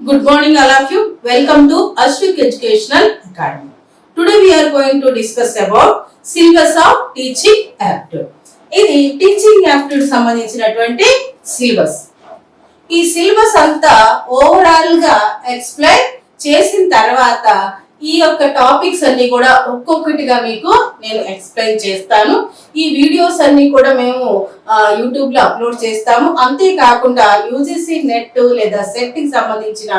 Good morning all of you welcome to Ashwik educational academy today we're going to discuss about syllabus of teaching apt ఇది teaching apt సంబంధించినటువంటి syllabus ఈ syllabus అంతా ఓవరాల్గా explain చేసిన తర్వాత ఈ యొక్క టాపిక్స్ అన్ని కూడా ఒక్కొక్కటిగా మీకు నేను ఎక్స్ప్లెయిన్ చేస్తాను. ఈ వీడియోస్ అన్ని కూడా మేము యూట్యూబ్లో అప్లోడ్ చేస్తాము. అంతేకాకుండా యూజీసీ నెట్ లేదా సెట్కి సంబంధించిన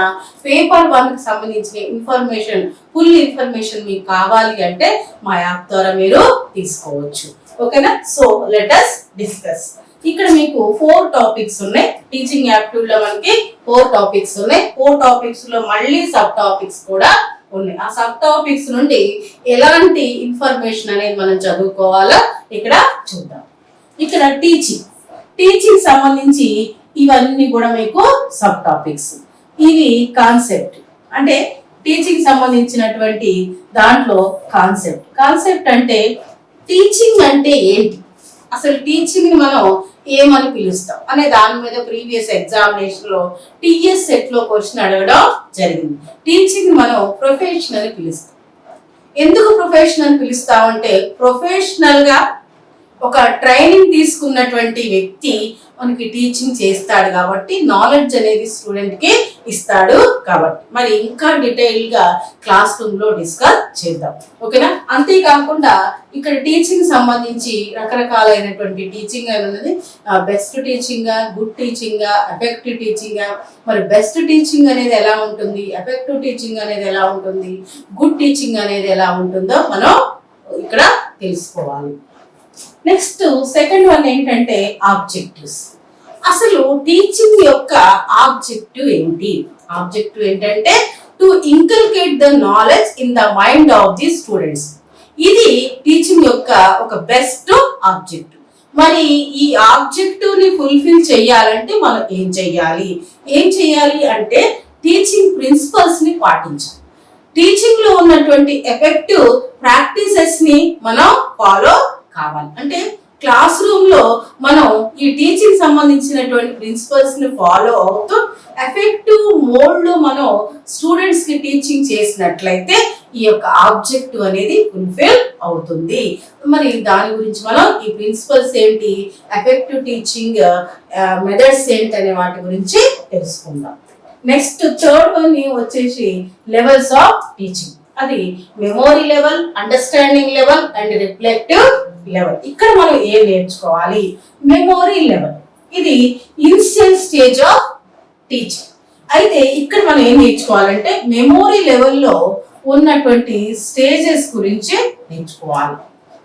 పేపర్ వన్కి సంబంధించిన ఇన్ఫర్మేషన్ ఫుల్ ఇన్ఫర్మేషన్ మీకు కావాలి అంటే మా యాప్ ద్వారా మీరు తీసుకోవచ్చు. ఓకేనా? So let us discuss. ఇక్కడ మీకు ఫోర్ టాపిక్స్ ఉన్నాయి. టీచింగ్ యాప్ట్యూడ్లో మనకి ఫోర్ టాపిక్స్ ఉన్నాయి. ఫోర్ టాపిక్స్లో మళ్ళీ సబ్ టాపిక్స్ కూడా ఉన్నాయి ఆ సబ్ టాపిక్స్ నుండి ఎలాంటి ఇన్ఫర్మేషన్ అనేది మనం చదువుకోవాలో ఇక్కడ చూద్దాం. ఇక్కడ టీచింగ్. టీచింగ్ సంబంధించి ఇవన్నీ కూడా మీకు సబ్ టాపిక్స్. ఇవి కాన్సెప్ట్. అంటే టీచింగ్ సంబంధించినటువంటి దాంట్లో కాన్సెప్ట్. కాన్సెప్ట్ అంటే టీచింగ్ అంటే ఏంటి? అసలు టీచింగ్ మనం ఏమని పిలుస్తాం? అనే దాని మీద ప్రీవియస్ ఎగ్జామినేషన్లో సెట్లో సెట్లో క్వశ్చన్ అడగడం జరిగింది. టీచింగ్ మనం ప్రొఫెషనల్ పిలుస్తాం. ఎందుకు ప్రొఫెషనల్ పిలుస్తామంటే ప్రొఫెషనల్గా ఒక ట్రైనింగ్ తీసుకున్నటువంటి వ్యక్తి మనకి టీచింగ్ చేస్తాడు కాబట్టి నాలెడ్జ్ అనేది స్టూడెంట్కి ఇస్తాడు కాబట్టి. మరి ఇంకా డీటెయిల్గా క్లాస్ రూమ్లో డిస్కస్ చేద్దాం. ఓకేనా అంతేకాకుండా ఇక్కడ టీచింగ్ సంబంధించి రకరకాలైనటువంటి టీచింగ్ అనేది best teaching good teaching effective teaching మరి బెస్ట్ టీచింగ్ అనేది ఎలా ఉంటుంది? ఎఫెక్టివ్ టీచింగ్ అనేది ఎలా ఉంటుంది? గుడ్ టీచింగ్ అనేది ఎలా ఉంటుందో మనం ఇక్కడ తెలుసుకోవాలి. నెక్స్ట్ సెకండ్ వన్ ఏంటంటే ఆబ్జెక్టివ్స్. అసలు టీచింగ్ యొక్క ఆబ్జెక్టివ్ ఏంటి? ఆబ్జెక్టివ్ ఏంటంటే to inculcate the knowledge in the mind of the students. ఇది టీచింగ్ యొక్క ఒక బెస్ట్ ఆబ్జెక్టివ్. మరి ఈ ఆబ్జెక్టివ్ని ఫుల్ఫిల్ చేయాలంటే మనం ఏం చెయ్యాలి? ఏం చెయ్యాలి అంటే టీచింగ్ ప్రిన్సిపల్స్ని పాటించాలి. టీచింగ్లో ఉన్నటువంటి ఎఫెక్టివ్ ప్రాక్టీసెస్ని మనం ఫాలో కావాలి. అంటే క్లాస్ రూమ్లో మనం ఈ టీచింగ్ సంబంధించినటువంటి ప్రిన్సిపల్స్ని ఫాలో అవుతూ ఎఫెక్టివ్ మోడ్లో మనం స్టూడెంట్స్కి టీచింగ్ చేసినట్లయితే ఈ యొక్క ఆబ్జెక్టివ్ అనేది ఫుల్ఫిల్ అవుతుంది. మరి దాని గురించి మనం ఈ ప్రిన్సిపల్స్ ఏంటి ఎఫెక్టివ్ టీచింగ్ మెథడ్స్ ఏంటి అనే వాటి గురించి తెలుసుకుందాం. నెక్స్ట్ థర్డ్ వన్ వచ్చేసి లెవెల్స్ ఆఫ్ టీచింగ్ అది memory level understanding level and reflective level ఇక్కడ మనం ఏం నేర్చుకోవాలి? మెమోరీ లెవెల్ ఇది ఇన్స్టెంట్ స్టేజ్ ఆఫ్ టీచింగ్ అయితే ఇక్కడ మనం ఏం నేర్చుకోవాలంటే మెమోరీ లెవెల్లో ఉన్నటువంటి స్టేజెస్ గురించి నేర్చుకోవాలి.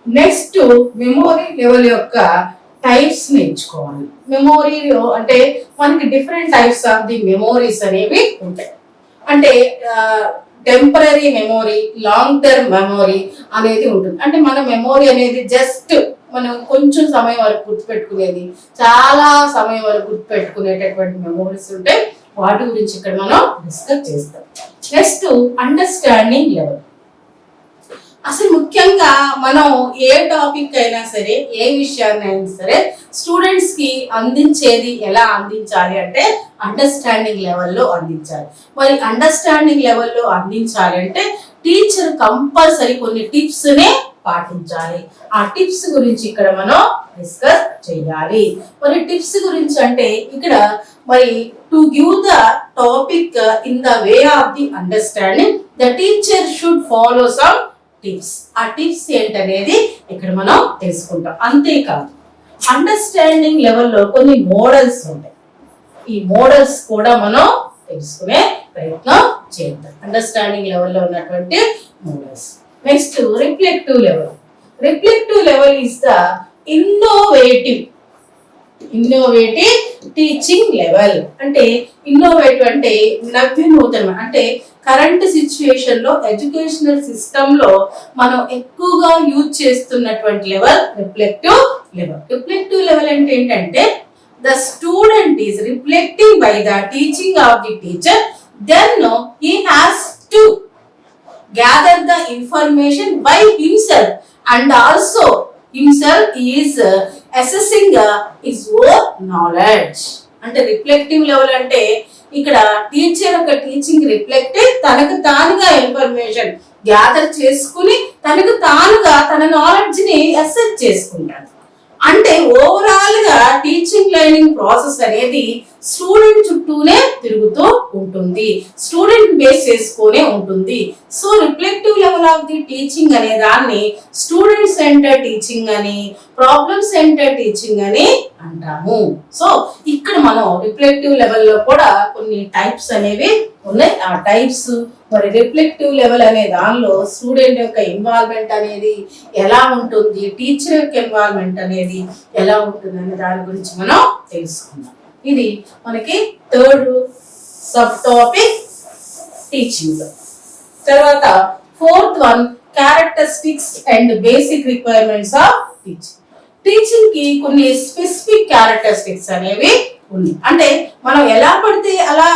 నెక్స్ట్ మెమోరీ లెవెల్ యొక్క టైప్స్ నేర్చుకోవాలి. మెమోరీలో అంటే మనకి different types of the memories అనేవి ఉంటాయి. అంటే temporary memory long term memory అనేది ఉంటుంది. అంటే మన మెమోరీ అనేది జస్ట్ మనం కొంచెం సమయం వరకు గుర్తుపెట్టుకునేది చాలా సమయం వరకు గుర్తుపెట్టుకునేటటువంటి మెమోరీస్ ఉంటాయి వాటి గురించి ఇక్కడ మనం డిస్కస్ చేస్తాం. నెక్స్ట్ అండర్స్టాండింగ్ లెవెల్ అసలు ముఖ్యంగా మనం ఏ టాపిక్ అయినా సరే ఏ విషయాన్ని అయినా సరే స్టూడెంట్స్కి అందించేది ఎలా అందించాలి అంటే అండర్స్టాండింగ్ లెవెల్లో అందించాలి. మరి అండర్స్టాండింగ్ లెవెల్లో అందించాలి అంటే టీచర్ కంపల్సరీ కొన్ని టిప్స్ నే పాటించాలి. ఆ టిప్స్ గురించి ఇక్కడ మనం డిస్కస్ చేయాలి. మరి టిప్స్ గురించి అంటే ఇక్కడ మరి to give the topic in the way of the understanding the teacher should follow some tips ఆ టిప్స్ ఏంటనేది ఇక్కడ మనం తెలుసుకుంటాం. అంతేకాదు అండర్స్టాండింగ్ లెవెల్లో కొన్ని మోడల్స్ ఉంటాయి. ఈ మోడల్స్ కూడా మనం తెలుసుకునే ప్రయత్నం చేద్దాం. అండర్స్టాండింగ్ లెవెల్లో ఉన్నటువంటి models next reflective level reflective level is the innovative innovative teaching level అంటే ఇన్నోవేటివ్ అంటే నవ్యనూతనం. అంటే కరెంట్ సిచ్యుయేషన్లో ఎడ్యుకేషనల్ సిస్టమ్లో మనం ఎక్కువగా యూజ్ చేస్తున్నటువంటి level reflective level reflective level అంటే ఏంటంటే the student is reflecting by the teaching of the teacher then he has to gather the information by himself and also himself is assessing is own knowledge అంటే reflective level అంటే ఇక్కడ teacher యొక్క teaching reflect తనకు తానుగా information gather చేసుకుని తనకు తానుగా తన నాలెడ్జ్ని అసెస్ చేసుకుంటాడు. అంటే ఓవరాల్గా టీచింగ్ లెర్నింగ్ ప్రాసెస్ అనేది స్టూడెంట్ చుట్టూనే తిరుగుతూ ఉంటుంది. స్టూడెంట్ బేస్ చేసుకునే ఉంటుంది. So reflective level of the teaching అనే దాన్ని స్టూడెంట్ సెంటర్ టీచింగ్ అని ప్రాబ్లమ్ సెంటర్ టీచింగ్ అని అంటాము. సో ఇక్కడ మనం రిఫ్లెక్టివ్ లెవెల్లో కూడా కొన్ని టైప్స్ అనేవి ఉన్నాయి. ఆ టైప్స్ మరి రిఫ్లెక్టివ్ లెవెల్ అనే దానిలో స్టూడెంట్ యొక్క ఇన్వాల్వ్మెంట్ అనేది ఎలా ఉంటుంది టీచర్ యొక్క ఇన్వాల్వ్మెంట్ అనేది ఎలా ఉంటుంది అనే దాని గురించి మనం తెలుసుకుందాం. ఇది మనకి థర్డ్ సబ్ టాపిక్ టీచింగ్ తర్వాత fourth one characteristics and basic requirements of teaching టీచింగ్కి కొన్ని స్పెసిఫిక్ క్యారెక్టరిస్టిక్స్ అనేవి ఉన్నాయి. అంటే మనం ఎలా పడితే అలా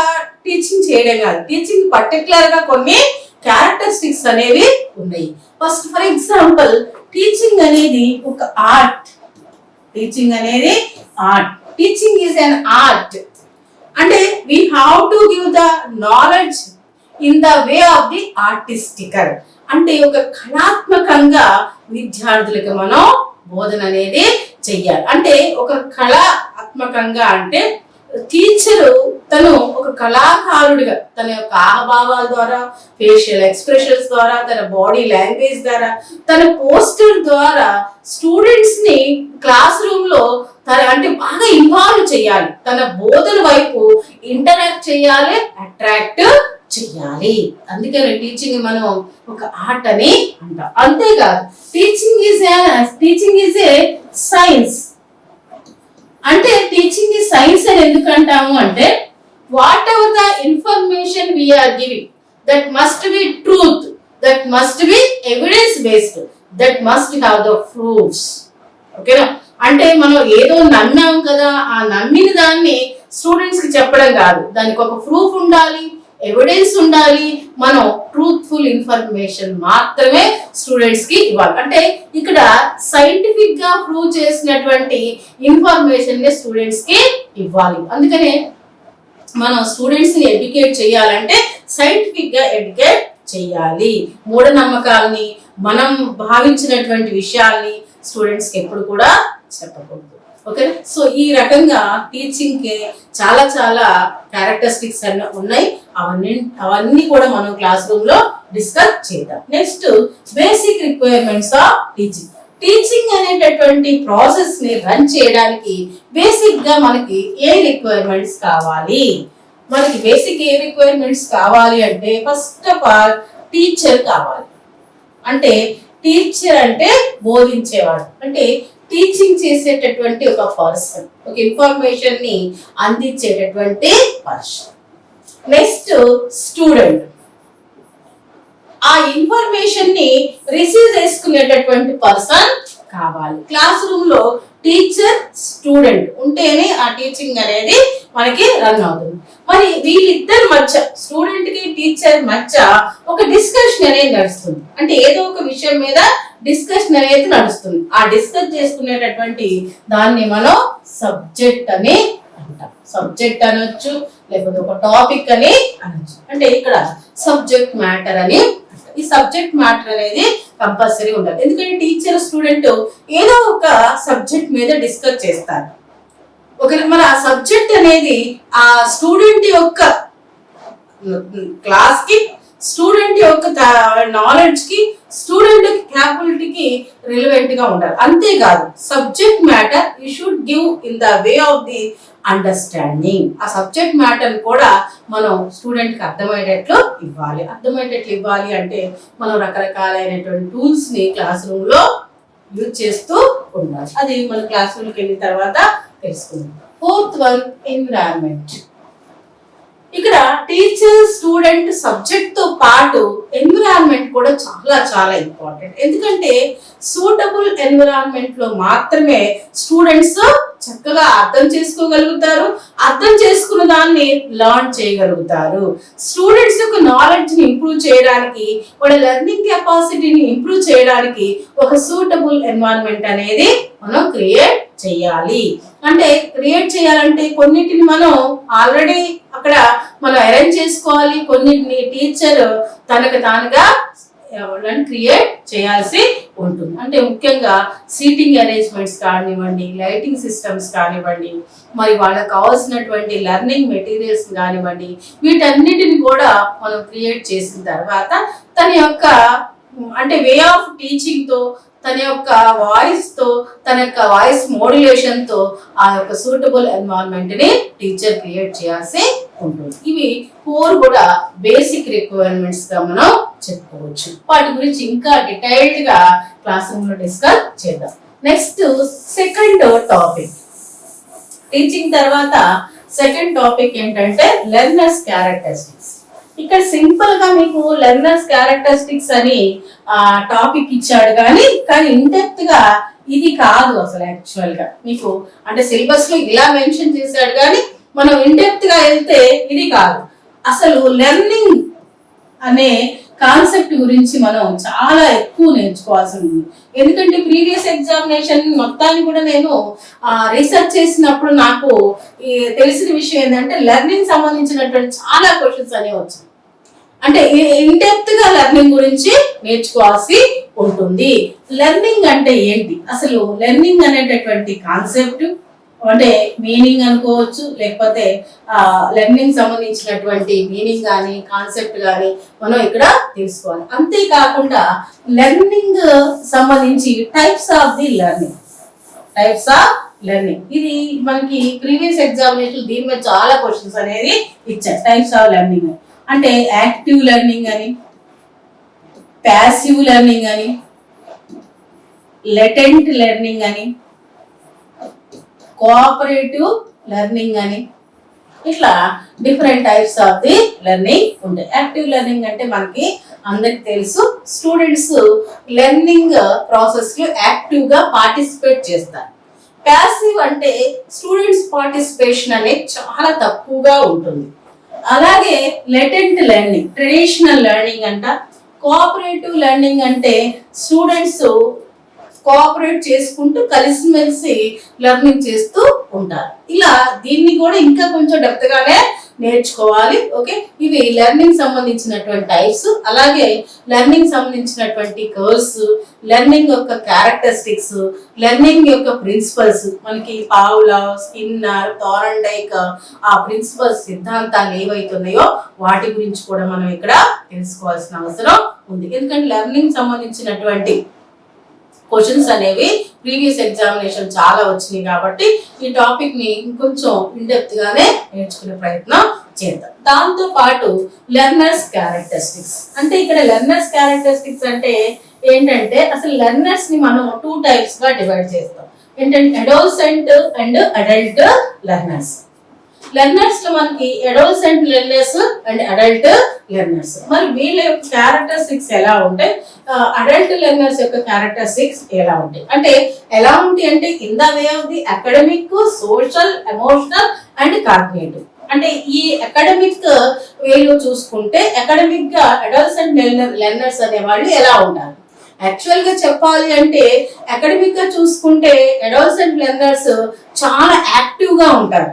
టీచింగ్ చేయడం కాదు. టీచింగ్ పర్టికులర్గా కొన్ని క్యారెక్టరిస్టిక్స్ అనేవి ఉన్నాయి. ఫస్ట్ ఫర్ ఎగ్జాంపుల్ టీచింగ్ అనేది ఒక ఆర్ట్ టీచింగ్ అనేది art teaching is an art అంటే we have to give the knowledge in the way of the artistical అంటే ఒక కళాత్మకంగా విద్యార్థులకు మనం బోధన అనేది చెయ్యాలి. అంటే ఒక కళాత్మకంగా అంటే టీచరు తను ఒక కళాకారుడిగా తన యొక్క ఆహభావాల ద్వారా ఫేషియల్ ఎక్స్ప్రెషన్స్ ద్వారా తన బాడీ లాంగ్వేజ్ ద్వారా తన పోస్టర్ ద్వారా స్టూడెంట్స్ని క్లాస్ రూమ్లో తన అంటే బాగా ఇన్వాల్వ్ చేయాలి. తన బోధన వైపు ఇంటరాక్ట్ చేయాలి అట్రాక్ట్ చెయ్యాలి అందుకనే టీచింగ్ మనం ఒక ఆర్ట్ అని అంటాం. అంతేకాదు teaching is teaching is a science అంటే టీచింగ్ ఈ సైన్స్ అని ఎందుకు అంటాము అంటే whatever the information we're giving that must be truth that must be evidence based that must have the proofs ఓకేనా అంటే మనం ఏదో నమ్మాం కదా ఆ నమ్మిన దాన్ని స్టూడెంట్స్కి చెప్పడం కాదు. దానికి ఒక ప్రూఫ్ ఉండాలి ఎవిడెన్స్ ఉండాలి. మనం ట్రూత్ఫుల్ ఇన్ఫర్మేషన్ మాత్రమే స్టూడెంట్స్కి ఇవ్వాలి. అంటే ఇక్కడ సైంటిఫిక్గా ప్రూవ్ చేసినటువంటి ఇన్ఫర్మేషన్ని స్టూడెంట్స్కి ఇవ్వాలి. అందుకనే మనం స్టూడెంట్స్ని ఎడ్యుకేట్ చేయాలంటే సైంటిఫిక్గా ఎడ్యుకేట్ చేయాలి. మూఢనమ్మకాలని మనం భావించినటువంటి విషయాల్ని స్టూడెంట్స్కి ఎప్పుడు కూడా చెప్పకూడదు. ఓకే సో ఈ రకంగా టీచింగ్కి చాలా చాలా క్యారెక్టరిస్టిక్స్ అన్న ఉన్నాయి. అవన్నీ అవన్నీ కూడా మనం క్లాస్ రూమ్లో డిస్కస్ చేద్దాం. Next basic requirements of teaching teaching అనేటటువంటి ప్రాసెస్ని రన్ చేయడానికి బేసిక్గా మనకి ఏ రిక్వైర్మెంట్స్ కావాలి? మనకి బేసిక్ ఏ రిక్వైర్మెంట్స్ కావాలి అంటే ఫస్ట్ ఆఫ్ ఆల్ టీచర్ కావాలి. అంటే టీచర్ అంటే బోధించేవాడు. అంటే టీచింగ్ చేసేటటువంటి ఒక పర్సన్ ఒక ఇన్ఫర్మేషన్ని అందించేటటువంటి పర్సన్ నెక్స్ట్ స్టూడెంట్ ఆ ఇన్ఫర్మేషన్ని రిసీవ్ చేసుకునేటటువంటి పర్సన్ కావాలి. క్లాస్ రూమ్లో టీచర్ స్టూడెంట్ ఉంటేనే ఆ టీచింగ్ అనేది మనకి రన్ అవుతుంది. మరి వీళ్ళిద్దరి మధ్య స్టూడెంట్కి టీచర్ మధ్య ఒక డిస్కషన్ అనేది నడుస్తుంది. అంటే ఏదో ఒక విషయం మీద డిస్కషన్ అనేది నడుస్తుంది. ఆ డిస్కస్ చేసుకునేటటువంటి దాన్ని మనం సబ్జెక్ట్ అని అంటాం. సబ్జెక్ట్ అనొచ్చు లేకపోతే ఒక టాపిక్ అని అనొచ్చు. అంటే ఇక్కడ సబ్జెక్ట్ మ్యాటర్ అని ఈ సబ్జెక్ట్ మ్యాటర్ అనేది కంపల్సరీ ఉండాలి. ఎందుకంటే టీచర్ స్టూడెంట్ ఏదో ఒక సబ్జెక్ట్ మీద డిస్కస్ చేస్తారు. ఒక మరి ఆ సబ్జెక్ట్ అనేది ఆ స్టూడెంట్ యొక్క క్లాస్కి స్టూడెంట్ యొక్క నాలెడ్జ్కి స్టూడెంట్ క్యాపబిలిటీకి రిలవెంట్గా ఉండాలి. అంతేకాదు subject matter you should give in the way of the understanding. ఆ సబ్జెక్ట్ మ్యాటర్ కూడా మనం స్టూడెంట్కి అర్థమయ్యేటట్లు ఇవ్వాలి. అర్థమయ్యేటట్లు ఇవ్వాలి అంటే మనం రకరకాలైనటువంటి టూల్స్ని క్లాస్ రూమ్లో యూజ్ చేస్తూ ఉండాలి. అది మన క్లాస్ రూమ్కి వెళ్ళిన తర్వాత తెలుసుకుందాం. ఫోర్త్ వన్ ఎన్విరాన్మెంట్ ఇక్కడ టీచర్ స్టూడెంట్ సబ్జెక్ట్తో పాటు ఎన్విరాన్మెంట్ కూడా చాలా చాలా ఇంపార్టెంట్ ఎందుకంటే సూటబుల్ ఎన్విరాన్మెంట్లో మాత్రమే స్టూడెంట్స్ చక్కగా అర్థం చేసుకోగలుగుతారు అర్థం చేసుకున్న దాన్ని లర్న్ చేయగలుగుతారు. స్టూడెంట్స్ యొక్క నాలెడ్జ్ని ఇంప్రూవ్ చేయడానికి వాళ్ళ లెర్నింగ్ కెపాసిటీని ఇంప్రూవ్ చేయడానికి ఒక సూటబుల్ ఎన్విరాన్మెంట్ అనేది మనం క్రియేట్ చేయాలి. అంటే క్రియేట్ చేయాలంటే కొన్నిటిని మనం ఆల్రెడీ అక్కడ మనం అరేంజ్ చేసుకోవాలి. కొన్నిటిని టీచర్ తనకు తానుగా వాళ్ళని క్రియేట్ చేయాల్సి ఉంటుంది. అంటే ముఖ్యంగా సీటింగ్ అరేంజ్మెంట్స్ కానివ్వండి లైటింగ్ సిస్టమ్స్ కానివ్వండి మరి వాళ్ళకి కావాల్సినటువంటి లెర్నింగ్ మెటీరియల్స్ కానివ్వండి వీటన్నిటిని కూడా మనం క్రియేట్ చేసిన తర్వాత తన యొక్క అంటే వే ఆఫ్ టీచింగ్తో తన యొక్క వాయిస్తో తన యొక్క వాయిస్ మోడ్యులేషన్తో ఆ యొక్క సూటబుల్ ఎన్వైరన్మెంట్ని టీచర్ క్రియేట్ చేయాల్సి ఉంటుంది. ఇవి ఫోర్ కూడా బేసిక్ రిక్వైర్మెంట్స్గా మనం చెప్పుకోవచ్చు. వాటి గురించి ఇంకా డీటెయిల్డ్గా క్లాస్ రూమ్లో డిస్కస్ చేద్దాం. నెక్స్ట్ సెకండ్ టాపిక్ టీచింగ్ తర్వాత సెకండ్ టాపిక్ ఏంటంటే లెర్నర్స్ క్యారెక్టరిస్టిక్స్ ఇక్కడ సింపుల్గా మీకు లెర్నర్స్ క్యారెక్టరిస్టిక్స్ అని టాపిక్ ఇచ్చాడు కానీ కానీ ఇండెప్త్గా ఇది కాదు అసలు యాక్చువల్గా. మీకు అంటే సిలబస్లో ఇలా మెన్షన్ చేశాడు కానీ మనం ఇండెప్త్గా వెళ్తే ఇది కాదు. అసలు లెర్నింగ్ అనే కాన్సెప్ట్ గురించి మనం చాలా ఎక్కువ నేర్చుకోవాల్సి ఉంది. ఎందుకంటే ప్రీవియస్ ఎగ్జామినేషన్ మొత్తాన్ని కూడా నేను రీసెర్చ్ చేసినప్పుడు నాకు ఈ తెలిసిన విషయం ఏంటంటే లెర్నింగ్ సంబంధించినటువంటి చాలా క్వశ్చన్స్ అనేవి వచ్చాయి. అంటే ఇన్డెప్త్గా లెర్నింగ్ గురించి నేర్చుకోవాల్సి ఉంటుంది. లెర్నింగ్ అంటే ఏంటి? అసలు లెర్నింగ్ అనేటటువంటి కాన్సెప్ట్ అంటే మీనింగ్ అనుకోవచ్చు లేకపోతే లెర్నింగ్ సంబంధించినటువంటి మీనింగ్ కానీ కాన్సెప్ట్ కానీ మనం ఇక్కడ తెలుసుకోవాలి. అంతేకాకుండా లెర్నింగ్ సంబంధించి types of the learning types of learning ఇది మనకి ప్రీవియస్ ఎగ్జామినేషన్ దీని మీద చాలా క్వశ్చన్స్ అనేది ఇచ్చారు. టైప్స్ ఆఫ్ లెర్నింగ్ అంటే యాక్టివ్ లెర్నింగ్ అని ప్యాసివ్ లెర్నింగ్ అని లెటెంట్ లెర్నింగ్ అని కోఆపరేటివ్ లెర్నింగ్ అని ఇట్లా different types of the learning ఉంటాయి. యాక్టివ్ లెర్నింగ్ అంటే మనకి అందరికి తెలుసు స్టూడెంట్స్ లెర్నింగ్ ప్రాసెస్ యాక్టివ్గా పార్టిసిపేట్ చేస్తారు. ప్యాసివ్ అంటే స్టూడెంట్స్ పార్టిసిపేషన్ అనేది చాలా తక్కువగా ఉంటుంది. అలాగే లెటెంట్ లెర్నింగ్ ట్రెడిషనల్ లెర్నింగ్ అంట. కోఆపరేటివ్ లెర్నింగ్ అంటే స్టూడెంట్స్ కోఆపరేట్ చేసుకుంటూ కలిసిమెలిసి లెర్నింగ్ చేస్తూ ఉంటారు. ఇలా దీన్ని కూడా ఇంకా కొంచెం డెప్త్గానే నేర్చుకోవాలి ఓకే ఇవి లెర్నింగ్ సంబంధించినటువంటి టైప్స్ అలాగే లెర్నింగ్ సంబంధించినటువంటి కర్స్ లెర్నింగ్ యొక్క క్యారెక్టరిస్టిక్స్ లెర్నింగ్ యొక్క ప్రిన్సిపల్స్ మనకి పావులా స్కిన్నర్ థారండైక్ ఆ ప్రిన్సిపల్స్ సిద్ధాంతాలు ఏవైతున్నాయో వాటి గురించి కూడా మనం ఇక్కడ తెలుసుకోవాల్సిన అవసరం ఉంది. ఎందుకంటే లెర్నింగ్ సంబంధించినటువంటి క్వశ్చన్స్ అనేవి ప్రీవియస్ ఎగ్జామినేషన్ చాలా వచ్చినాయి కాబట్టి ఈ టాపిక్ని ఇంకొంచెం ఇండెప్త్ గానే నేర్చుకునే ప్రయత్నం చేద్దాం. దాంతో పాటు లెర్నర్స్ క్యారెక్టరిస్టిక్స్ అంటే ఇక్కడ లెర్నర్స్ క్యారెక్టరిస్టిక్స్ అంటే ఏంటంటే అసలు లెర్నర్స్ని మనం టూ టైప్స్గా డివైడ్ చేస్తాం. ఏంటంటే అడోల్సెంట్ అండ్ అడల్ట్ లెర్నర్స్ లెర్నర్స్లో మనకి adolescent learners and adult learners మరి వీళ్ళ యొక్క క్యారెక్టరిస్టిక్స్ ఎలా ఉంటాయి? అడల్ట్ లెర్నర్స్ యొక్క క్యారెక్టరిస్టిక్స్ ఎలా ఉంటాయి? అంటే ఎలా ఉంటాయి అంటే in the way of the academic social emotional and corporative అంటే ఈ అకాడమిక్ వేలో చూసుకుంటే అకాడమిక్గా అడల్ట్స్ లెర్నర్ లెర్నర్స్ అనే వాళ్ళు ఎలా ఉంటారు యాక్చువల్గా చెప్పాలి అంటే అకాడమిక్గా చూసుకుంటే అడల్ట్స్ అండ్ లెర్నర్స్ చాలా యాక్టివ్గా ఉంటారు.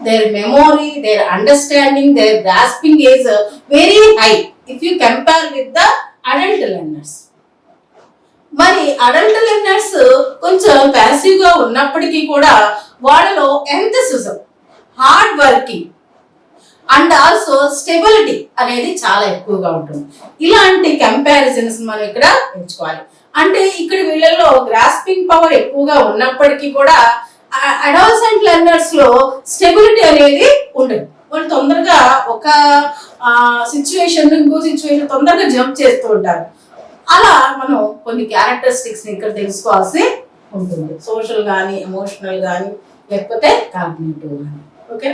Their memory, their understanding, their grasping is very very high. If you compare with the adult learners. మరి అడల్ట్ లెర్నర్స్ కొంచెం ప్యాసివ్గా ఉన్నప్పటికీ కూడా వాళ్ళలో enthusiasm hard working and also stability అనేది చాలా ఎక్కువగా ఉంటుంది. ఇలాంటి కంపారిజన్స్ మనం ఇక్కడ ఎంచుకోవాలి. అంటే ఇక్కడ వీళ్ళల్లో గ్రాస్పింగ్ పవర్ ఎక్కువగా ఉన్నప్పటికీ కూడా అడాల్సెంట్ లెర్నర్స్లో స్టెబిలిటీ అనేది ఉండదు. వాళ్ళు తొందరగా ఒక సిచ్యువేషన్ ఇంకో సిచ్యువేషన్ తొందరగా జంప్ చేస్తూ ఉంటారు. అలా మనం కొన్ని క్యారెక్టరిస్టిక్స్ ఇక్కడ తెలుసుకోవాల్సి ఉంటుంది. సోషల్ కానీ ఎమోషనల్ కానీ లేకపోతే కాగ్నేటివ్ కానీ okay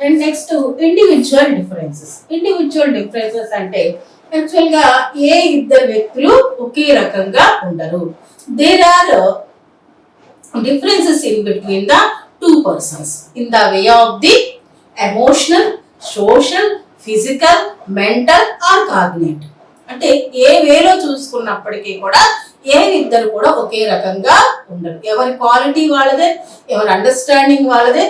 and next individual differences individual differences అంటే యాక్చువల్గా ఏ ఇద్దరు వ్యక్తులు ఒకే రకంగా ఉండరు. There are differences in between the two persons. In the way of the emotional, social, physical, mental or cognitive. అంటే ఏ వేలో చూసుకున్నప్పటికీ కూడా ఏ ఇద్దరు కూడా ఒకే రకంగా ఉండరు. ఎవరి క్వాలిటీ వాళ్ళదే ఎవరి అండర్స్టాండింగ్ వాళ్ళదే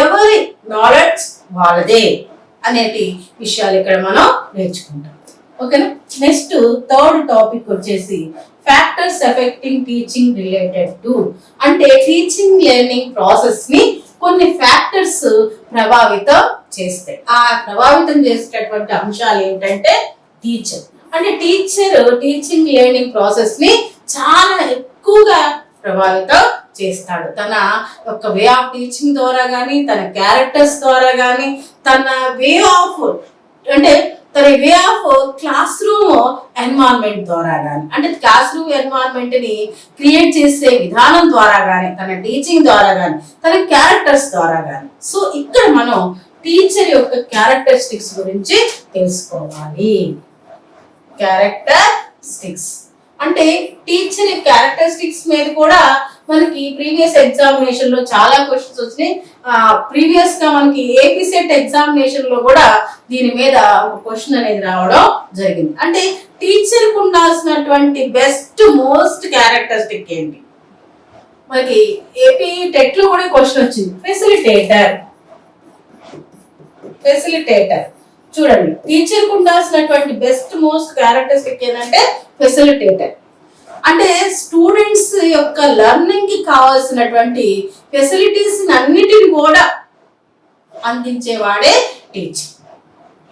ఎవరి నాలెడ్జ్ వాళ్ళదే అనేటి విషయాలు ఇక్కడ మనం నేర్చుకుంటాం. ఓకేనా నెక్స్ట్ థర్డ్ టాపిక్ వచ్చేసి factors affecting teaching related to అంటే టీచింగ్ లెర్నింగ్ ప్రాసెస్ని కొన్ని ఫ్యాక్టర్స్ ప్రభావితం చేస్తాయి. ఆ ప్రభావితం చేసేటటువంటి అంశాలు ఏంటంటే టీచర్ అంటే టీచర్ టీచింగ్ లెర్నింగ్ ప్రాసెస్ని చాలా ఎక్కువగా ప్రభావితం చేస్తాడు. తన యొక్క వే ఆఫ్ టీచింగ్ ద్వారా కానీ తన క్యారెక్టర్స్ ద్వారా కానీ తన వే ఆఫ్ అంటే తన way of classroom environment ద్వారా కానీ అంటే క్లాస్ రూమ్ ఎన్వైరన్మెంట్ని క్రియేట్ చేసే విధానం ద్వారా కానీ తన టీచింగ్ ద్వారా కానీ తన క్యారెక్టర్స్ ద్వారా కానీ సో ఇక్కడ మనం టీచర్ యొక్క క్యారెక్టరిస్టిక్స్ గురించి తెలుసుకోవాలి. క్యారెక్టర్ స్టిక్స్ అంటే టీచర్ క్యారెక్టరిస్టిక్స్ మీద కూడా మనకి ప్రీవియస్ ఎగ్జామినేషన్లో చాలా క్వశ్చన్స్ వచ్చినాయి. ప్రీవియస్గా మనకి ఏపీ సెట్ ఎగ్జామినేషన్లో కూడా దీని మీద ఒక క్వశ్చన్ అనేది రావడం జరిగింది. అంటే టీచర్కు ఉండాల్సినటువంటి బెస్ట్ మోస్ట్ క్యారెక్టరిస్టిక్ ఏంటి? మనకి ఏపీ టెట్లో కూడా క్వశ్చన్ వచ్చింది. ఫెసిలిటేటర్ ఫెసిలిటేటర్ చూడండి టీచర్కు ఉండాల్సినటువంటి బెస్ట్ మోస్ట్ క్యారెక్టరిస్టిక్ ఏంటంటే ఫెసిలిటేటర్ అంటే స్టూడెంట్స్ యొక్క లెర్నింగ్కి కావాల్సినటువంటి ఫెసిలిటీస్ అన్నిటిని కూడా అందించేవాడే టీచర్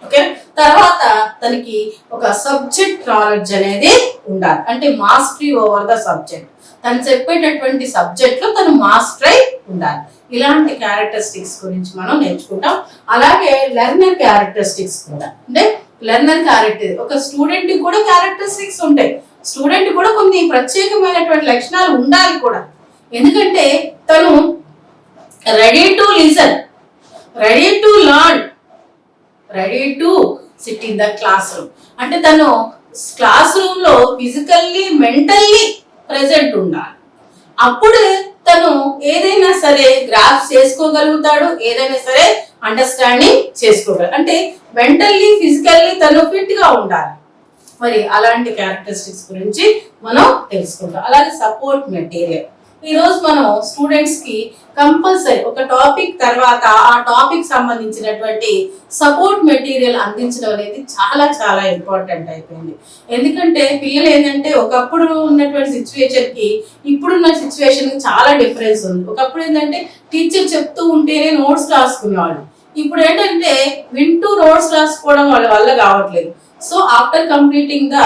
ఓకే తర్వాత తనకి ఒక సబ్జెక్ట్ నాలెడ్జ్ అనేది ఉండాలి. అంటే మాస్టరీ ఓవర్ ద సబ్జెక్ట్ తను చెప్పేటటువంటి సబ్జెక్ట్లో తను మాస్టర్ అయి ఉండాలి. ఇలాంటి క్యారెక్టరిస్టిక్స్ గురించి మనం నేర్చుకుంటాం. అలాగే లెర్నర్ క్యారెక్టరిస్టిక్స్ కూడా. అంటే లెర్నర్ క్యారెక్టర్ ఒక స్టూడెంట్ కూడా క్యారెక్టరిస్టిక్స్ ఉంటాయి. స్టూడెంట్ కూడా కొన్ని ప్రత్యేకమైనటువంటి లక్షణాలు ఉండాలి కూడా. ఎందుకంటే తను ready to listen ready to learn ready to sit in the classroom అంటే తను క్లాస్ రూమ్లో ఫిజికల్లీ మెంటల్లీ ప్రజెంట్ ఉండాలి. అప్పుడు తను ఏదైనా సరే గ్రాఫ్ చేసుకోగలుగుతాడు ఏదైనా సరే అండర్స్టాండింగ్ చేసుకోగలరు అంటే మెంటల్లీ ఫిజికల్లీ తను ఫిట్గా ఉండాలి. మరి అలాంటి క్యారెక్టరిస్టిక్స్ గురించి మనం తెలుసుకుంటాం అలాగే సపోర్ట్ మెటీరియల్ ఈ రోజు మనం స్టూడెంట్స్కి కంపల్సరీ ఒక టాపిక్ తర్వాత ఆ టాపిక్ సంబంధించినటువంటి సపోర్ట్ మెటీరియల్ అందించడం అనేది చాలా చాలా ఇంపార్టెంట్ అయిపోయింది. ఎందుకంటే పిల్లలు ఏంటంటే ఒకప్పుడు ఉన్నటువంటి సిచ్యువేషన్కి ఇప్పుడున్న సిచ్యువేషన్ చాలా డిఫరెన్స్ ఉంది. ఒకప్పుడు ఏంటంటే టీచర్ చెప్తూ ఉంటేనే నోట్స్ రాసుకునేవాళ్ళు. ఇప్పుడు ఏంటంటే వింటూ నోట్స్ రాసుకోవడం వాళ్ళ వల్ల కావట్లేదు. So after completing the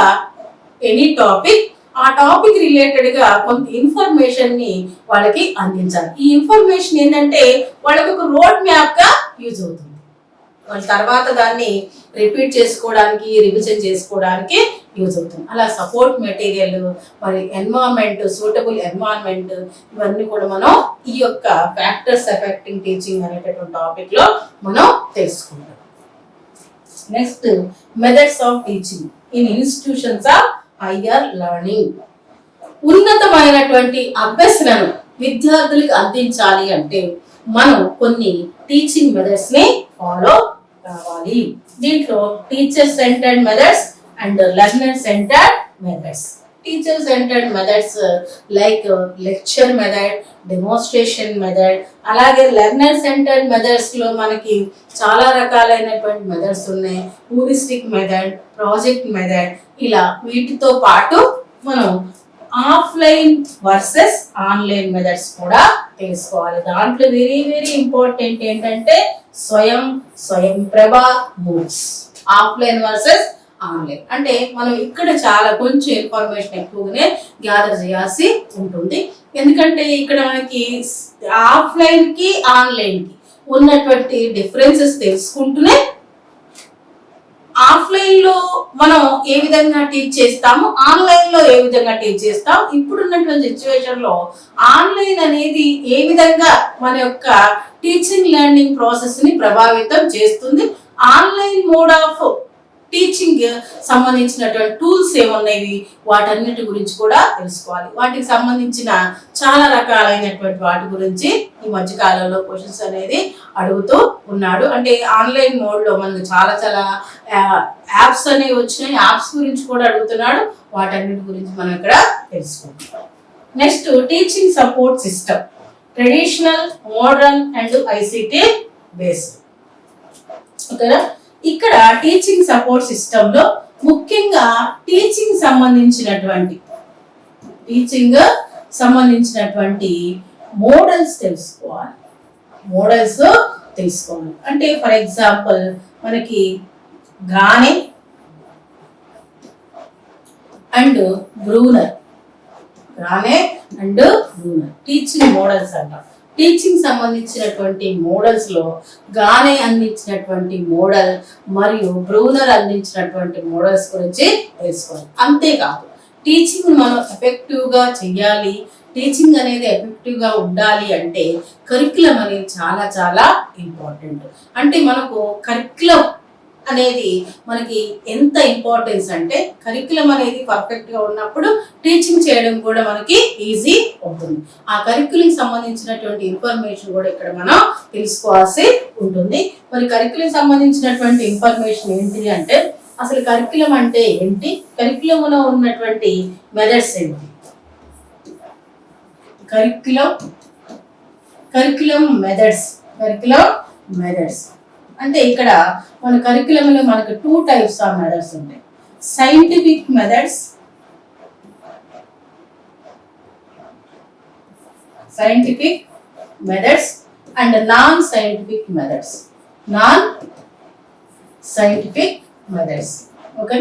any topic ఆ టాపిక్ రిలేటెడ్గా కొంత ఇన్ఫర్మేషన్ని వాళ్ళకి అందించాలి. ఈ ఇన్ఫర్మేషన్ ఏంటంటే వాళ్ళకి ఒక రోడ్ మ్యాప్గా యూజ్ అవుతుంది. వాళ్ళ తర్వాత దాన్ని రిపీట్ చేసుకోవడానికి రివిజన్ చేసుకోవడానికి యూజ్ అవుతుంది. అలా సపోర్ట్ మెటీరియల్ మరి ఎన్వైరన్మెంట్ సూటబుల్ ఎన్వైరన్మెంట్ ఇవన్నీ కూడా మనం ఈ యొక్క ఫ్యాక్టర్స్ ఎఫెక్టింగ్ టీచింగ్ అనేటటువంటి టాపిక్లో మనం తెలుసుకుంటాం. Next methods of teaching. In institutions of higher learning ఉన్నతమైనటువంటి అభ్యసనను విద్యార్థులకు అందించాలి అంటే మనం కొన్ని టీచింగ్ మెథడ్స్ని ఫాలో కావాలి. దీంట్లో teacher centered methods and learner centered methods teachers centered methods like lecture method demonstration method అలాగే లెర్నర్ సెంటర్డ్ మెథడ్స్లో మనకి చాలా రకాలైనటువంటి మెథడ్స్ ఉన్నాయి. హూరిస్టిక్ మెథడ్ ప్రాజెక్ట్ మెథడ్ ఇలా వీటితో పాటు మనం ఆఫ్లైన్ వర్సెస్ ఆన్లైన్ మెథడ్స్ కూడా తెలుసుకోవాలి. దాంట్లో వెరీ వెరీ ఇంపార్టెంట్ ఏంటంటే స్వయం స్వయం ప్రభా మూవ్స్ ఆఫ్లైన్ వర్సెస్ ఆన్లైన్ అంటే మనం ఇక్కడ చాలా కొంచెం ఇన్ఫర్మేషన్ ఎక్కువగానే గ్యాదర్ చేయాల్సి ఉంటుంది. ఎందుకంటే ఇక్కడ మనకి ఆఫ్లైన్కి ఆన్లైన్కి ఉన్నటువంటి డిఫరెన్సెస్ తెలుసుకుంటూనే ఆఫ్లైన్లో మనం ఏ విధంగా టీచ్ చేస్తాము ఆన్లైన్లో ఏ విధంగా టీచ్ చేస్తాం ఇప్పుడున్నటువంటి సిచ్యువేషన్లో ఆన్లైన్ అనేది ఏ విధంగా మన యొక్క టీచింగ్ లెర్నింగ్ ప్రాసెస్ని ప్రభావితం చేస్తుంది ఆన్లైన్ మోడ్ ఆఫ్ టీచింగ్ సంబంధించినటువంటి టూల్స్ ఏమున్నాయి? వాటన్నిటి గురించి కూడా తెలుసుకోవాలి. వాటికి సంబంధించిన చాలా రకాలైనటువంటి వాటి గురించి ఈ మధ్య కాలంలో క్వశ్చన్స్ అనేది అడుగుతూ ఉన్నాడు. అంటే ఆన్లైన్ మోడ్లో మనకు చాలా చాలా యాప్స్ అనేవి వచ్చినాయి. యాప్స్ గురించి కూడా అడుగుతున్నాడు. వాటన్నిటి గురించి మనం ఇక్కడ తెలుసుకుంటాం next teaching support system traditional modern and ICT based ఓకేనా ఇక్కడ టీచింగ్ సపోర్ట్ సిస్టమ్లో ముఖ్యంగా టీచింగ్ సంబంధించినటువంటి టీచింగ్ సంబంధించినటువంటి మోడల్స్ తెలుసుకోవాలి. మోడల్స్ తెలుసుకోవాలి. అంటే ఫర్ ఎగ్జాంపుల్ మనకి Gagne and Bruner. Gagne and Bruner. Teaching models అంట. టీచింగ్ సంబంధించినటువంటి మోడల్స్లో గానే అందించినటువంటి మోడల్ మరియు బ్రూనర్ అందించినటువంటి మోడల్స్ గురించి తెలుసుకోవాలి. అంతేకాదు టీచింగ్ మనం ఎఫెక్టివ్గా చెయ్యాలి. టీచింగ్ అనేది ఎఫెక్టివ్గా ఉండాలి అంటే కరికులం అనేది చాలా చాలా ఇంపార్టెంట్ అంటే మనకు కరికులం అనేది మనకి ఎంత ఇంపార్టెన్స్ అంటే కరికులం అనేది పర్ఫెక్ట్గా ఉన్నప్పుడు టీచింగ్ చేయడం కూడా మనకి ఈజీ అవుతుంది ఆ కరికులం సంబంధించినటువంటి ఇన్ఫర్మేషన్ కూడా ఇక్కడ మనం తెలుసుకోవాల్సి ఉంటుంది. మరి కరికులం సంబంధించినటువంటి ఇన్ఫర్మేషన్ ఏంటి అంటే అసలు కరికులం అంటే ఏంటి? కరికులంలో ఉన్నటువంటి మెథడ్స్ ఏంటి? Curriculum curriculum methods curriculum methods అంటే ఇక్కడ మన కరికులంలో మనకు టూ టైప్స్ ఆఫ్ మెథడ్స్ ఉంటాయి. Scientific methods scientific methods and non scientific methods non scientific methods okay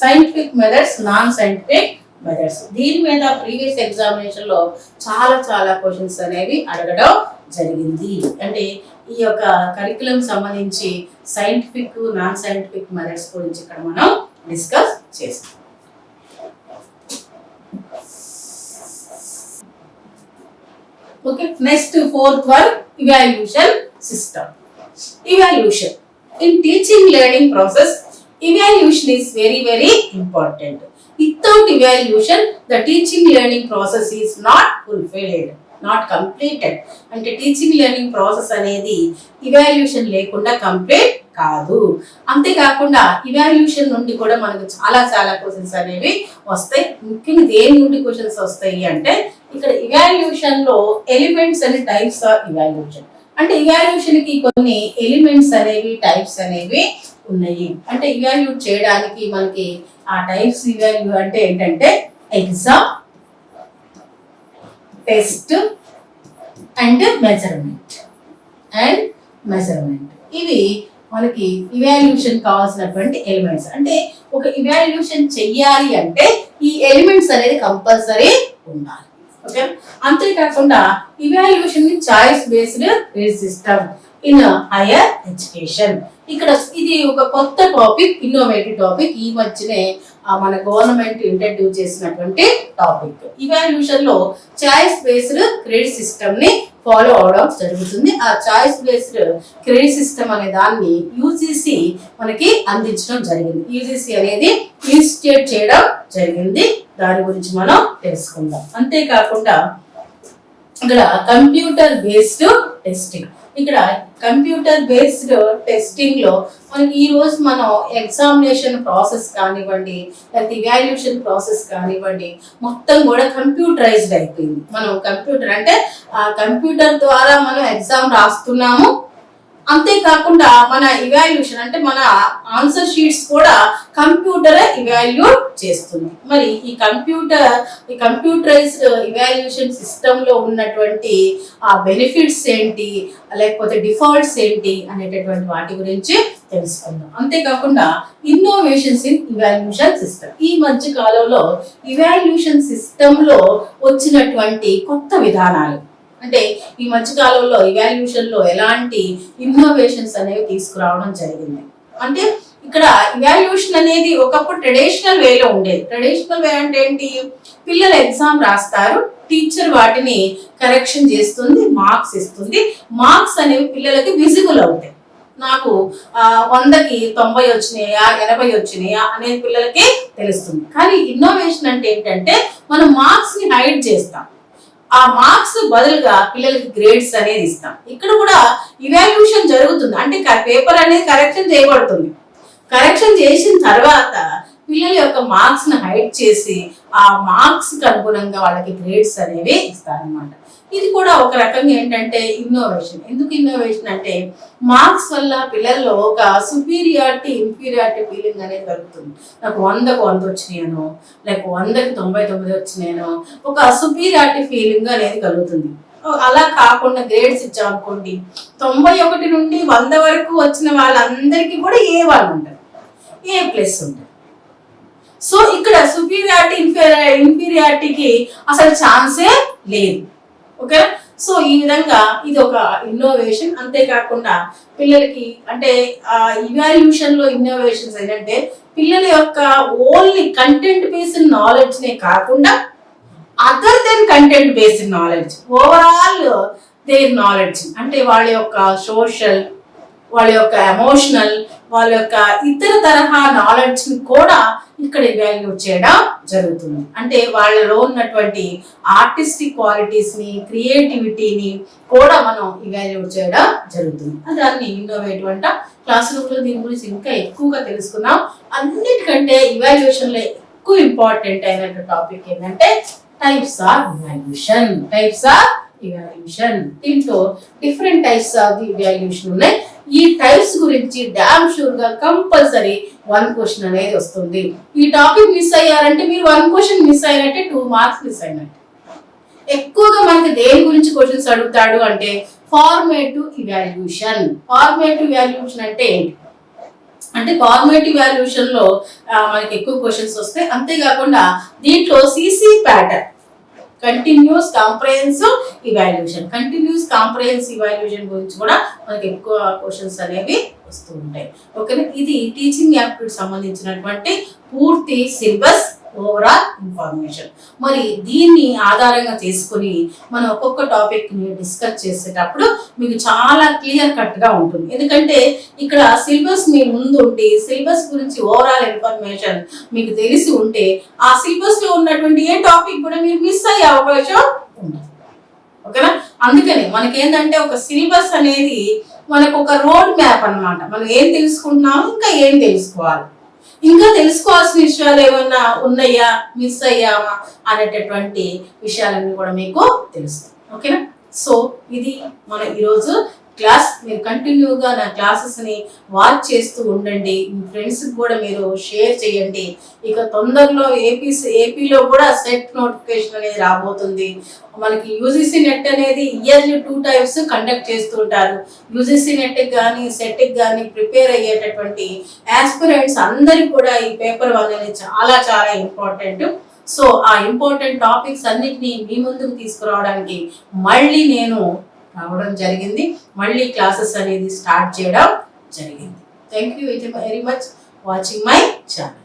scientific methods non scientific methods దీని మీద ప్రీవియస్ ఎగ్జామినేషన్లో చాలా చాలా క్వశ్చన్స్ అనేవి అడగడం జరిగింది. అంటే ఈ యొక్క కరికులం సంబంధించి సైంటిఫిక్ నాన్ సైంటిఫిక్ మెథడ్స్ గురించి ఇక్కడ మనం డిస్కస్ చేస్తాం. Okay next fourth one evaluation system evaluation in teaching learning process evaluation is very very important without evaluation the teaching learning process is not fulfilled not completed అంటే teaching learning process అనేది evaluation లేకుండా complete కాదు. అంతేకాకుండా evaluation నుండి కూడా మనకు చాలా చాలా క్వశ్చన్స్ అనేవి వస్తాయి. ముఖ్యంగా దేని నుండి క్వశ్చన్స్ వస్తాయి అంటే ఇక్కడ ఇవాల్యుయేషన్లో ఎలిమెంట్స్ అనే టైప్స్ ఆఫ్ ఇవాల్యూషన్ అంటే ఇవాల్యుయేషన్కి కొన్ని ఎలిమెంట్స్ అనేవి టైప్స్ అనేవి ఉన్నాయి. అంటే ఇవాల్యుయేట్ చేయడానికి మనకి ఆ టైప్స్ ఇవాల్యూ అంటే ఏంటంటే exam test and measurement. And measurement. ఇవి మనకి ఇవాల్యూషన్ కావాల్సినటువంటి ఎలిమెంట్స్ అంటే ఒక ఇవాల్యూషన్ చెయ్యాలి అంటే ఈ ఎలిమెంట్స్ అనేది కంపల్సరీ ఉండాలి. ఓకే? అంతేకాకుండా evaluation choice based system in higher education ఇక్కడ ఇది ఒక కొత్త టాపిక్ ఇన్నోవేటివ్ టాపిక్ ఈ మధ్యనే మన గవర్నమెంట్ ఇంట్రడ్యూస్ చేసినటువంటి టాపిక్ ఇవాల్యూషన్లో చాయిస్ బేస్డ్ క్రెడిట్ సిస్టమ్ని ఫాలో అవడం జరుగుతుంది. ఆ చాయిస్ బేస్డ్ క్రెడిట్ సిస్టమ్ అనే దాన్ని యూజీసీ మనకి అందించడం జరిగింది. యూజీసీ అనేది ఇన్స్టిట్యూట్ చేయడం జరిగింది. దాని గురించి మనం తెలుసుకుందాం. అంతేకాకుండా ఇక్కడ కంప్యూటర్ బేస్డ్ టెస్టింగ్ ఇక్కడ కంప్యూటర్ బేస్డ్ టెస్టింగ్లో మనకి ఈ రోజు మనం ఎగ్జామినేషన్ ప్రాసెస్ కానివ్వండి లేకపోతే ఇవాల్యుయేషన్ ప్రాసెస్ కానివ్వండి మొత్తం కూడా కంప్యూటరైజ్డ్ అయిపోయింది. మనం కంప్యూటర్ అంటే ఆ కంప్యూటర్ ద్వారా మనం ఎగ్జామ్ రాస్తున్నాము అంతేకాకుండా మన ఇవాల్యూషన్ అంటే మన ఆన్సర్ షీట్స్ కూడా కంప్యూటర్ ఇవాల్యుయేట్ చేస్తుంది. మరి ఈ కంప్యూటర్ ఈ కంప్యూటరైజ్డ్ ఇవాల్యుయేషన్ సిస్టంలో ఉన్నటువంటి ఆ బెనిఫిట్స్ ఏంటి లేకపోతే డిఫాల్ట్స్ ఏంటి అనేటటువంటి వాటి గురించి తెలుసుకుందాం. అంతేకాకుండా ఇన్నోవేషన్స్ ఇన్ ఇవాల్యుయేషన్ సిస్టమ్ ఈ మధ్య కాలంలో ఇవాల్యూషన్ సిస్టంలో వచ్చినటువంటి కొత్త విధానాలు అంటే ఈ మధ్యకాలంలో ఇవాల్యుయేషన్లో ఎలాంటి ఇన్నోవేషన్స్ అనేవి తీసుకురావడం జరిగింది. అంటే ఇక్కడ ఇవాల్యూషన్ అనేది ఒకప్పుడు ట్రెడిషనల్ వేలో ఉండేది. ట్రెడిషనల్ వే అంటే ఏంటి? పిల్లలు ఎగ్జామ్ రాస్తారు టీచర్ వాటిని కరెక్షన్ చేస్తుంది మార్క్స్ ఇస్తుంది. మార్క్స్ అనేవి పిల్లలకి విజిబుల్ అవుతాయి. నాకు వందకి తొంభై వచ్చినాయా ఎనభై వచ్చినాయా అనేది పిల్లలకి తెలుస్తుంది. కానీ ఇన్నోవేషన్ అంటే ఏంటంటే మనం మార్క్స్ని హైడ్ చేస్తాం. ఆ మార్క్స్ బదులుగా పిల్లలకి గ్రేడ్స్ అనేది ఇస్తాం. ఇక్కడ కూడా ఇవాల్యూషన్ జరుగుతుంది. అంటే పేపర్ అనేది కరెక్షన్ చేయబడుతుంది. కరెక్షన్ చేసిన తర్వాత పిల్లల యొక్క మార్క్స్ని హైడ్ చేసి ఆ మార్క్స్కి అనుగుణంగా వాళ్ళకి గ్రేడ్స్ అనేవి ఇస్తారనమాట ఇది కూడా ఒక రకంగా ఏంటంటే ఇన్నోవేషన్ ఎందుకు ఇన్నోవేషన్ అంటే మార్క్స్ వల్ల పిల్లల్లో ఒక సుపీరియారిటీ ఇన్ఫీరియారిటీ ఫీలింగ్ అనేది కలుగుతుంది. నాకు వందకు వంద వచ్చినాయను లేక వందకి తొంభై తొమ్మిది వచ్చినాయను ఒక సుపీరియారిటీ ఫీలింగ్ అనేది కలుగుతుంది. అలా కాకుండా గ్రేడ్స్ ఇచ్చామనుకోండి తొంభై ఒకటి నుండి వంద వరకు వచ్చిన వాళ్ళందరికీ కూడా ఏ వాళ్ళు ఉంటారు ఏ ప్లస్ ఉంటారు సో ఇక్కడ సుపీరియారిటీ ఇన్ఫీరియారిటీకి అసలు ఛాన్సే లేదు. ఓకే? సో ఈ విధంగా ఇది ఒక ఇన్నోవేషన్ అంతేకాకుండా పిల్లలకి అంటే ఇవాల్యూషన్లో ఇన్నోవేషన్స్ ఏంటంటే పిల్లల యొక్క ఓన్లీ కంటెంట్ బేస్డ్ నాలెడ్జ్ నే కాకుండా other than content based knowledge overall their knowledge అంటే వాళ్ళ యొక్క సోషల్ వాళ్ళ యొక్క ఎమోషనల్ వాళ్ళ యొక్క ఇతర తరహా నాలెడ్జ్ని కూడా ఇక్కడ ఇవాల్యుయేట్ చేయడం జరుగుతుంది. అంటే వాళ్ళలో ఉన్నటువంటి ఆర్టిస్టిక్ క్వాలిటీస్ని క్రియేటివిటీని కూడా మనం ఇవాల్యుయేట్ చేయడం జరుగుతుంది. అది దాన్ని ఇన్నోవేటివ్ అంట. క్లాస్ రూమ్లో దీని గురించి ఇంకా ఎక్కువగా తెలుసుకున్నాం అన్నిటికంటే ఇవాల్యుయేషన్లో ఎక్కువ ఇంపార్టెంట్ అయిన టాపిక్ ఏంటంటే types of evaluation types of evaluation దీంట్లో డిఫరెంట్ టైప్స్ ఆఫ్ ఇవాల్యుయేషన్ ఉన్నాయి. ఈ టైప్స్ గురించి డామ్ షూర్గా కంపల్సరీ వన్ క్వశ్చన్ అనేది వస్తుంది. ఈ టాపిక్ మిస్ అయ్యారంటే మీరు వన్ క్వశ్చన్ మిస్ అయినట్టే టూ మార్క్స్ మిస్ అయినట్టే. ఎక్కువగా మనకి దేని గురించి క్వశ్చన్స్ అడుగుతాడు అంటే ఫార్మేటివ్ ఇవాల్యూషన్ ఫార్మేటివ్ ఇవాల్యూషన్ అంటే ఏంటి? అంటే ఫార్మేటివ్ వాల్యూషన్లో మనకి ఎక్కువ క్వశ్చన్స్ వస్తాయి. అంతేకాకుండా దీంట్లో CC pattern continuous comprehensive evaluation continuous comprehensive evaluation గురించి కూడా మనకి ఎక్కువ క్వశ్చన్స్ అనేవి వస్తూ ఉంటాయి. ఓకేనా ఇది టీచింగ్ యాప్కి సంబంధించినటువంటి పూర్తి సిలబస్ ఓవరాల్ ఇన్ఫర్మేషన్ మరి దీన్ని ఆధారంగా చేసుకుని మనం ఒక్కొక్క టాపిక్ని డిస్కస్ చేసేటప్పుడు మీకు చాలా క్లియర్ కట్గా ఉంటుంది. ఎందుకంటే ఇక్కడ సిలబస్ మీ ముందు ఉండి సిలబస్ గురించి ఓవరాల్ ఇన్ఫర్మేషన్ మీకు తెలిసి ఉంటే ఆ సిలబస్లో ఉన్నటువంటి ఏ టాపిక్ కూడా మీరు మిస్ అయ్యే అవకాశం ఉండదు ఓకేనా? అందుకని మనకేంటంటే ఒక సిలబస్ అనేది మనకు ఒక రోడ్ మ్యాప్ అన్నమాట. మనం ఏం తెలుసుకుంటున్నాము ఇంకా ఏం తెలుసుకోవాలి? ఇంకా తెలుసుకోవాల్సిన విషయాలు ఏమైనా ఉన్నాయా మిస్ అయ్యామా అనేటటువంటి విషయాలన్నీ కూడా మీకు తెలుస్తాయి. ఓకేనా? సో ఇది మన ఈరోజు క్లాస్ మీరు కంటిన్యూగా నా క్లాసెస్ని వాచ్ చేస్తూ ఉండండి. మీ ఫ్రెండ్స్ కూడా మీరు షేర్ చేయండి. ఇక తొందరలో ఏపీ ఏపీలో కూడా సెట్ నోటిఫికేషన్ అనేది రాబోతుంది. మనకి యూజీసీ నెట్ అనేది ఇయర్లీ టూ టైప్స్ కండక్ట్ చేస్తూ ఉంటారు. యూజీసీ నెట్ కానీ సెట్ కానీ ప్రిపేర్ అయ్యేటటువంటి యాస్పిరెంట్స్ అందరికి కూడా ఈ పేపర్ వన్ అనేది చాలా చాలా ఇంపార్టెంట్ సో ఆ ఇంపార్టెంట్ టాపిక్స్ అన్నిటినీ మీ ముందుకు తీసుకురావడానికి మళ్ళీ నేను రావడం జరిగింది. మళ్ళీ క్లాసెస్ అనేది స్టార్ట్ చేయడం జరిగింది. Thank you very much watching my channel